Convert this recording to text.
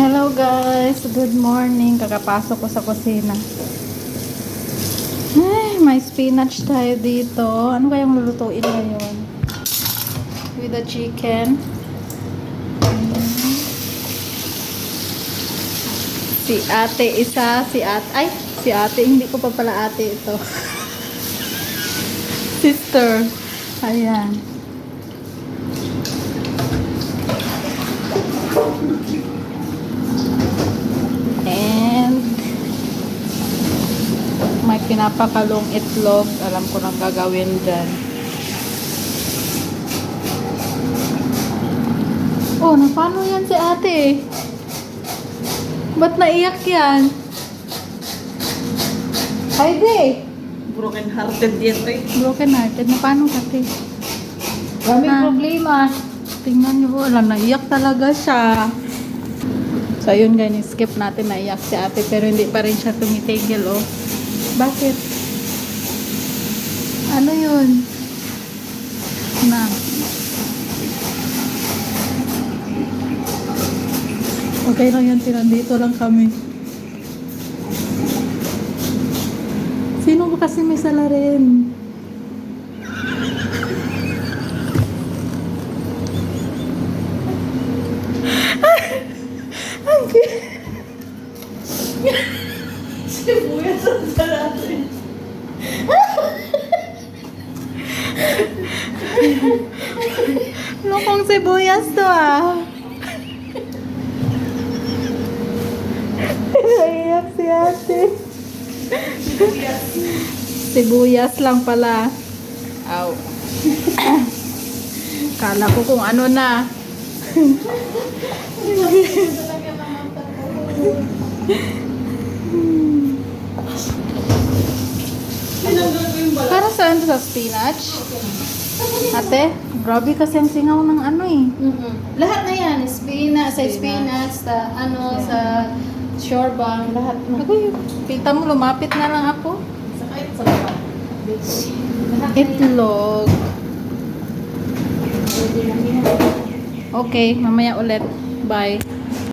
Hello guys, good morning. Kakapasok ko sa kusina. Ay, may spinach tayo dito. Ano kayang lulutuin ngayon? With the chicken. Mm. Si ate isa, si ate, ay, si ate, hindi ko pa pala ate ito. Sister. Ayan. Pinapakalong itlog. Alam ko nang gagawin dyan. Oh, na paano yan si ate? Ba't naiyak yan? Heidi! Broken hearted yan, eh. Broken hearted. Na paano kate? Kami Ah. problema. Tingnan niyo po, alam, naiyak talaga siya. So, ayun guys, skip natin naiyak si ate, pero hindi pa rin siya tumitigil, oh. Bakit? Ano yun? Na. Okay lang yan, tira. Dito lang kami. Sino ba kasi may salarin? Sibuyas ang salatin. Lokong sibuyas to ah. Naiyak si ate. Sibuyas lang pala. Aw. Kala ko kung ano na. Para saan to sa spinach? Ate, grabe kasi ang singaw ng ano eh. mm Lahat na yan, spinach, sa spinach, sa ano, sa shorebang, lahat na. Ako, kita mo, lumapit na lang ako. Sa kahit sa. Lahat na yan. Itlog. Okay, mamaya ulit. Bye.